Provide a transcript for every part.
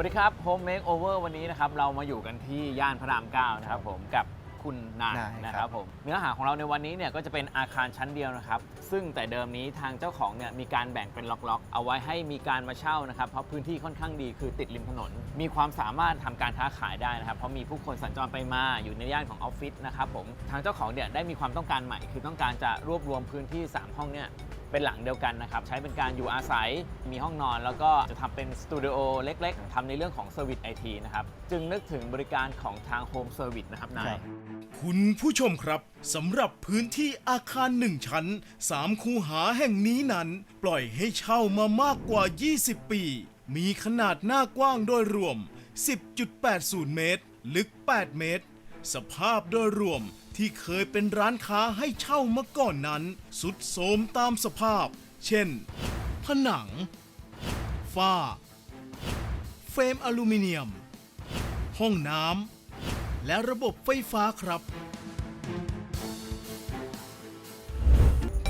วัสดีครับ Home Makeover วันนี้นะครับเรามาอยู่กันที่ย่านพระราม9นะครับผมกับคุณนายนายนะคครัรับบผมเนื้อหาของเราในวันนี้เนี่ยก็จะเป็นอาคารชั้นเดียวนะครับซึ่งแต่เดิมนี้ทางเจ้าของเนี่ยมีการแบ่งเป็นล็อกๆ เอาไว้ให้มีการมาเช่านะครับเพราะพื้นที่ค่อนข้างดีคือติดริมถนน มีความสามารถทำการค้าขายได้นะครับเพราะมีผู้คนสัญจรไปมาอยู่ในย่านของออฟฟิศนะครับผมทางเจ้าของเนี่ยได้มีความต้องการใหม่ คือต้องการจะรวบรวมพื้นที่ 3 ห้องเนี่ย เป็นหลังเดียวกันนะครับ ใช้เป็นการอยู่อาศัยมีห้องนอน แล้วก็จะทำเป็นสตูดิโอเล็กๆทำในเรื่องของเซอร์วิสไอทีนะครับ จึงนึกถึงบริการของทางโฮมเซอร์วิสนะครับนายคุณผู้ชมครับสำหรับพื้นที่อาคารหนึ่งชั้น 3 คูหาแห่งนี้นั้น ปล่อยให้เช่ามามากกว่า 20 ปี มีขนาดหน้ากว้างโดยรวม 10.80 เมตร ลึก 8 เมตร สภาพโดยรวม ที่เคยเป็นร้านค้าให้เช่ามาก่อนนั้นสุดโทรมตามสภาพ เช่น ผนัง ฝ้า เฟรมอลูมิเนียม ห้องน้ำและระบบไฟฟ้าครับ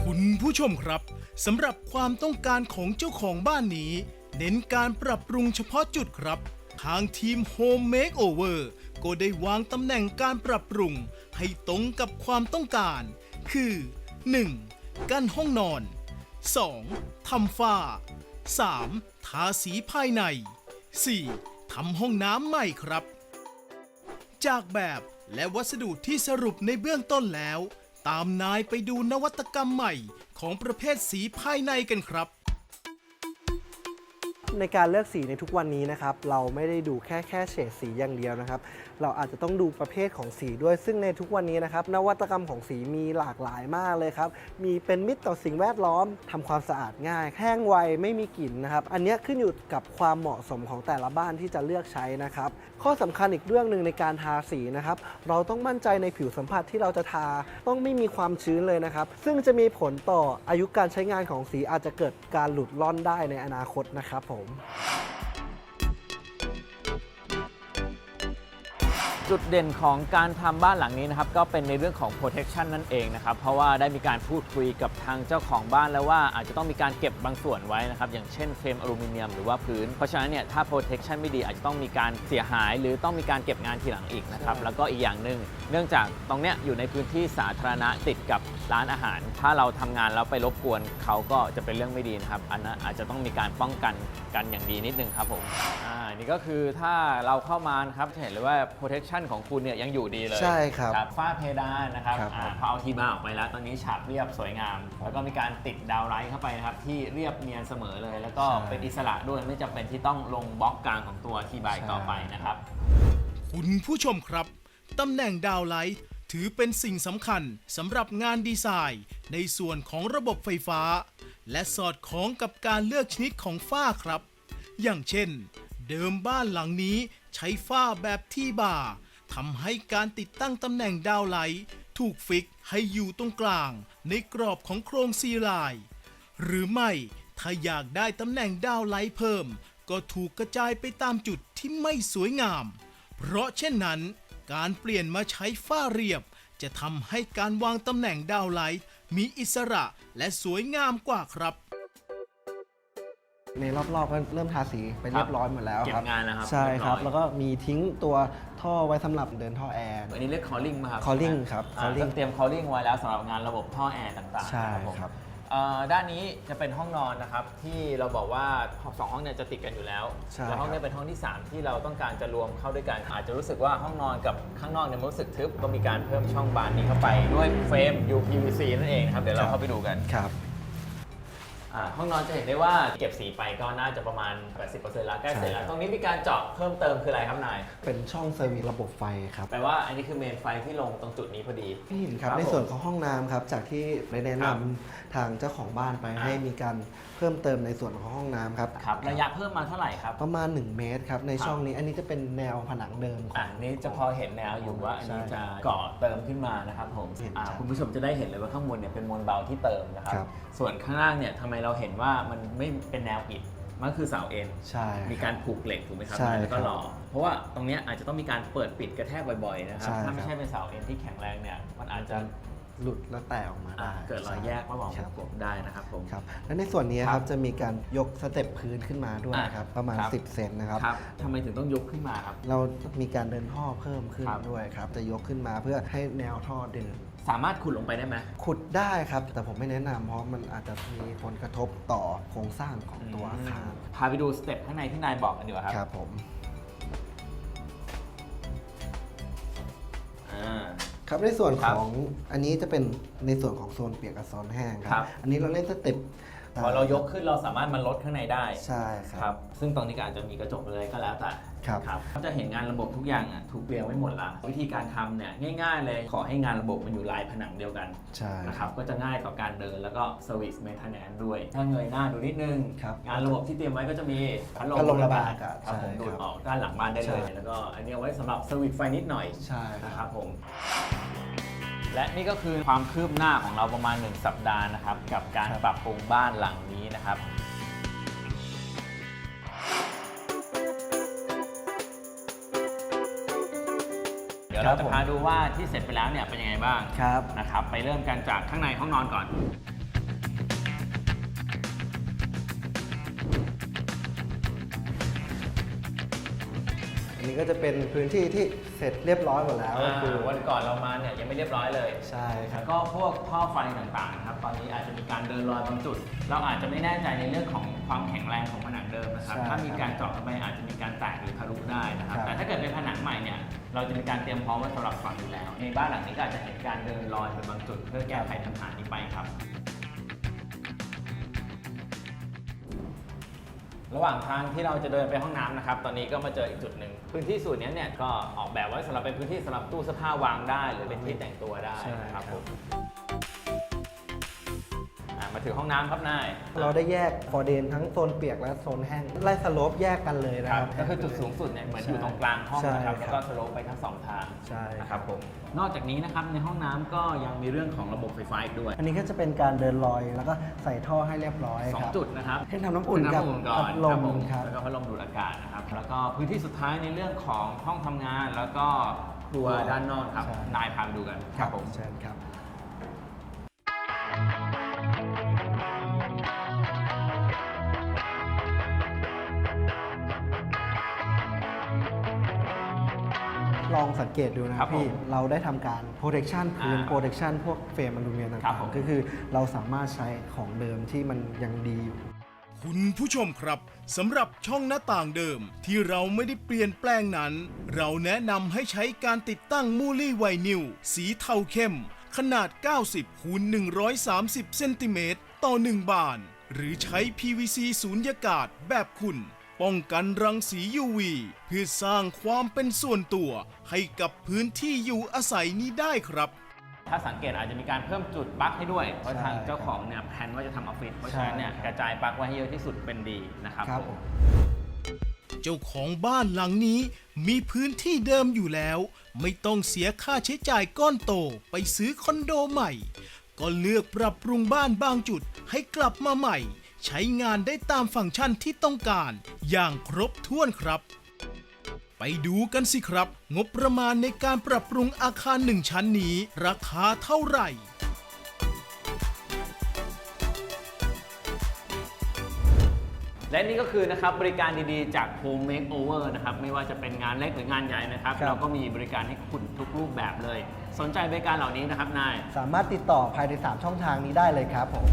คุณผู้ชมครับสำหรับความต้องการของเจ้าของบ้านนี้ เน้นการปรับปรุงเฉพาะจุดครับ ทางทีม Home Makeover ก็ได้วางตำแหน่งการปรับปรุง ให้ตรงกับความต้องการ คือ 1. กั้นห้องนอน 2. ทำฝ้า 3. ทาสีภายใน 4. ทำห้องน้ำใหม่ครับ จากแบบและวัสดุที่สรุปในเบื้องต้นแล้ว ตามนายไปดูนวัตกรรมใหม่ของประเภทสีภายในกันครับ ในการเลือกสีในทุกวันนี้นะครับ เราไม่ได้ดูแค่แค่เฉดสีอย่างเดียวนะครับ เราอาจจะต้องดูประเภทของสีด้วย ซึ่งในทุกวันนี้นะครับ นวัตกรรมของสีมีหลากหลายมากเลยครับ มีเป็นมิตรต่อสิ่งแวดล้อมทำความสะอาดง่าย แห้งไวไม่มีกลิ่นนะครับ อันนี้ขึ้นอยู่กับความเหมาะสมของแต่ละบ้านที่จะเลือกใช้นะครับ ข้อสำคัญอีกเรื่องหนึ่งในการทาสีนะครับ เราต้องมั่นใจในผิวสัมผัสที่เราจะทา ต้องไม่มีความชื้นเลยนะครับ ซึ่งจะมีผลต่ออายุการใช้งานของสีอาจจะเกิดการหลุดล่อนได้ในอนาคตนะครับผม home. จุดเด่นของการทำบ้านหลังนี้นะครับก็เป็นในเรื่องของ protection นั่นเองนะครับเพราะว่าได้มีการพูดคุยกับทางเจ้าของบ้านแล้วว่าอาจจะต้องมีการเก็บบางส่วนไว้นะครับอย่างเช่นเฟรมอลูมิเนียมหรือว่าพื้น เพราะฉะนั้นเนี่ยถ้า protection ไม่ดีอาจจะต้องมีการเสียหาย หรือต้องมีการเก็บงานทีหลังอีกนะครับแล้วก็อีกอย่างหนึ่งเนื่องจากตรงเนี้ยอยู่ในพื้นที่สาธารณะติดกับร้านอาหาร ถ้าเราทำงานแล้วไปรบกวนเขาก็จะเป็นเรื่องไม่ดีนะครับอันนั้นอาจจะต้องมีการป้องกันกันอย่างดีนิดนึงครับผมอ่านี่ก็คือถ้าเราเข้ามานะครับจะเห็นเลยว่า protection ของคุณเนี่ยยังอยู่ดีเลยใช่ครับฝ้าเพดานนะครับครับอาพอเอาทีบาร์ออกไปแล้ว ตอนนี้ฉาบเรียบสวยงาม แล้วก็มีการติดดาวไลท์เข้าไปนะครับที่เรียบเนียนเสมอเลย แล้วก็ใช่เป็นอิสระด้วยไม่จำเป็นที่ต้องลงบล็อกกลางของตัวทีบาร์ต่อไปนะครับ คุณผู้ชมครับ ตำแหน่งดาวไลท์ถือเป็นสิ่งสำคัญสำหรับงานดีไซน์ ในส่วนของระบบไฟฟ้า และสอดคล้องกับการเลือกชนิดของฝ้าครับ อย่างเช่น เดิมบ้านหลังนี้ใช้ฝ้าแบบที่บ่าทำให้การติดตั้งตำแหน่งดาวไหล ถูกฟิกให้อยู่ตรงกลาง ในกรอบของโครงซีลน์หรือไม่ถ้าอยากได้ตำแหน่งดาวไหลเพิ่ม ก็ถูกกระจายไปตามจุดที่ไม่สวยงาม เพราะเช่นนั้น การเปลี่ยนมาใช้ฝ้าเรียบ จะทำให้การวางตำแหน่งดาวไหลมีอิสระและสวยงามกว่าครับ ในรอบๆก็เริ่มทาสีไปเรียบร้อยหมดแล้วเก็ครับบงานแล้วครับใช่ครับ เรียบร้อย แล้วก็มีทิ้งตัวท่อไว้สำหรับเดินท่อแอร์ อันนี้เรียก calling มาครับ calling ครับอ่า calling ก็เตรียม calling ไว้แล้วสำหรับงานระบบท่อแอร์ต่างๆใช่นะผมครับ เอ่อด้านนี้จะเป็นห้องนอนนะครับ ที่เราบอกว่าสองห้องเนี่ยจะติดกันอยู่แล้วใช่แล้วห้องครัเนี้บเป็นห้องที่ 3 ที่เราต้องการจะรวมเข้าด้วยกันอาจจะรู้สึกว่าห้องนอนกับข้างนอกเนี่ยมันรู้สึกทึบก็มีการเพิ่มช่องบานนี้เข้าไปด้วยเฟรม UPVC นั่นเองนะครับเดี๋ยวเราเข้าไปดูกัน ครับ อ่าห้องนอนจะเห็นได้ว่าเก็บสีไปก็น่าจะประมาณ 80%แล้วใกล้เสร็จแล้วใช่ครับตรงนี้มีการเจาะเพิ่มเติมคืออะไรครับนาย เป็นช่องเซอร์วิสระบบไฟครับ แปลว่าอันนี้คือเมนไฟที่ลงตรงจุดนี้พอดี พี่หินครับครับในส่วนผมของห้องน้ำครับ จากที่ได้แนะครันำบทางเจ้าของบ้านไปอ่าให้มีการเพิ่มเติมในส่วนของห้องน้ำครับครับ ระยะเพิ่มมาเท่าไหร่ครับ ประมาณ 1 เมตรครับ ในครับช่องนี้ อันนี้จะเป็นแนวผนังเดิมขอัองนนี้จะพอเห็นแนวอยู่ว่าอันนี้จะก่อเติมขึ้นมานะครับผมเห็นอ่าชัดคุณผู้ชมจะได้เห็นเลยว่าข้างบนเนี่ยเป็นมวลเบาที่เติมนะครับ ครับ ส่วนข้างล่างเนี่ยทำไมเราเห็นว่ามันไม่เป็นแนวอิฐมันคือเสาเอ็นใช่ มีการผูกเหล็กถูกไหมครับใช่แล้วก็ครับหล่อเพราะว่าตรงเนี้ยอาจจะต้องมีการเปิดปิดกระแทกบ่อยๆนะครับ ใช่ถ้าไม่ครับ ใช่เป็นเสาเอ็นที่แข็งแรงเนี่ยมันอาจจะหลุดและแตกออกมาอ่าได้เกิดรอยแยกระหว่างควรับงกลมได้นะครับผม ครับและในส่วนนี้คครัรับบจะมีการยกสเต็ปพื้นขึ้นมาด้วยอะนะครับประมาณ ครับ 10 เซนนะครับ ครับทำไมถึงต้องยกขึ้นมาครับ เรามีการเดินท่อเพิ่มขึ้นครับด้วยครับ จะยกขึ้นมาเพื่อให้แนวท่อเดิน สามารถขุดลงไปได้ไหม ขุดได้ครับ แต่ผมไม่แนะนำเพราะมันอาจจะมีผลกระทบต่อโครงสร้างของตัวอาคารพาไปดูสเต็ปข้างในที่นายบอกกันดีกว่าครับครับผมอ่า ครับในส่วนครัขบองอันนี้จะเป็นในส่วนของโซนเปียกกับโซนแห้งคครัรับ บ อันนี้เราเล่นสเต็ป พอเรายกขึ้นเราสามารถมันลดข้างในได้ใช่คครัรับ บ ซึ่งตรงนี้ก็อาจจะมีกระจกเลยก็แล้วแต่ครับครับ ก็จะเห็นงานระบบทุกอย่างอะถูกเรียงไว้หมดละวิธีการทำเนี่ยง่าย ๆ เลยขอให้งานระบบมันอยู่ลายผนังเดียวกันใช่ นะครับก็จะง่ายต่อการเดินแล้วก็ Service Maintenance ด้วย ถ้าเงยหน้าดูนิดนึง ครับงานระบบที่เตรียมไว้ก็จะมีพัดลมพัดลมระบายอากาศครับผมใช่ดูดครับออกด้านหลังบ้านได้เลย ใช่ แล้วก็อันนี้เอาไว้สำหรับสวิตช์ไฟนิดหน่อยใช่คนะครัรับบผม และนี่ก็คือความคืบหน้าของเราประมาณ 1 สัปดาห์นะครับ กับการปรับปรุงบ้านหลังนี้นะครับ เดี๋ยวเราจะพาดูว่าที่เสร็จไปแล้วเนี่ยเป็นยังไงบ้างครับ นะครับ ไปเริ่มกันจากข้างในห้องนอนก่อน ก็จะเป็นพื้นที่ที่เสร็จเรียบร้อยหมดแล้วก็คือ วันก่อนเรามาเนี่ยยังไม่เรียบร้อยเลยใช่ครัแล้บ วก็พวกท่อไฟต่างๆนะครับตอนนี้อาจจะมีการเดินรอยบางจุด เราอาจจะไม่แน่ใจในเรื่องของความแข็งแรงของผนังเดิมนะครับ ใช่ถ้ามีการเจาะเข้าไปอาจจะมีการแตกหรือทะลุได้นะครับ ครับ แต่ถ้าเกิดเป็นผนังใหม่เนี่ยเราจะมีการเตรียมพร้อมไว้สำหรับฝังอยู่แล้ว ในบ้านหลังนี้ก็อาจจะเห็นการเดินรอยไปบางจุด เพื่อแก้ไขปัญหานี้ไปครับ ระหว่างทางที่เราจะเดินไปห้องน้ำนะครับ ตอนนี้ก็มาเจออีกจุดหนึ่ง พื้นที่ส่วนนี้เนี่ยก็ออกแบบไว้สำหรับเป็นพื้นที่สำหรับตู้เสื้อผ้าวางได้ หรือเป็นที่แต่งตัวได้นะครับผม มาถึงห้องน้ำครับนายเราได้แยกฟอร์เดนทั้งโซนเปียกและโซนแห้งไล่สโลปแยกกันเลยนะคครัรับบก็คือจุดสูงสุดเนี่ยเหมือนอยู่ตรงกลางห้องใช่นะครับครับแล้วก็สโลปไปทั้งสองทางใช่นะครับผมนอกจากนี้นะครับในห้องน้ำก็ยังมีเรื่องของระบบไฟฟ้าอีกด้วยอันนี้ก็จะเป็นการเดินลอยแล้วก็ใส่ท่อให้เรียบร้อยสอคงรับ จุดนะครับให้ทำน้ำอุ่นกับน้ำอุ่นก่อนพัดลมครับผมครับ แล้วก็พัดลมดูดอากาศนะครับแล้วก็พื้นที่สุดท้ายในเรื่องของห้องทำงานแล้วก็ครัวด้านนอกครับใช่ นายพาไปดูกันเชิญครับ ลองสังเกตดูนะครับพี่ ผมเราได้ทำการ protection พื้น อ่า protection พวกเฟรมอลูมิเนียมครัต่าบผมงๆก็คือเราสามารถใช้ของเดิมที่มันยังดีอยู่ คุณผู้ชมครับสำหรับช่องหน้าต่างเดิมที่เราไม่ได้เปลี่ยนแปลงนั้น เราแนะนำให้ใช้การติดตั้งมูลี่ไวนิลสีเทาเข้ม ขนาด 90คูณ130 เซนติเมตรต่อ 1 บาน หรือใช้ PVC สูญญากาศแบบคุณ ป้องกันรังสี UV เพื่อสร้างความเป็นส่วนตัว ให้กับพื้นที่อยู่อาศัยนี้ได้ครับ ถ้าสังเกตอาจจะมีการเพิ่มจุดปลั๊กให้ด้วย เพราะใช่ทางเจ้าของเนี่ยแผนว่าจะทำออฟฟิศเพราะฉะนั้นเนี่ยใช่ครับกระจายปลั๊กไว้ให้เยอะที่สุดเป็นดีนะครับครับผผมมเจ้าของบ้านหลังนี้มีพื้นที่เดิมอยู่แล้ว ไม่ต้องเสียค่าใช้จ่ายก้อนโตไปซื้อคอนโดใหม่ ก็เลือกปรับปรุงบ้านบางจุดให้กลับมาใหม่ ใช้งานได้ตามฟังก์ชันที่ต้องการ อย่างครบถ้วนครับ ไปดูกันสิครับ งบประมาณในการปรับปรุงอาคารหนึ่งชั้นนี้ ราคาเท่าไหร่และนี่ก็คือนะครับบริการดีๆ จาก Home Makeover นะครับไม่ว่าจะเป็นงานเล็กหรืองานใหญ่นะครับ ครับ เราก็มีบริการให้คุณทุกรูปแบบเลย สนใจบริการเหล่านี้นะครับนาย สามารถติดต่อภายใน 3 ช่องทางนี้ได้เลยครับผม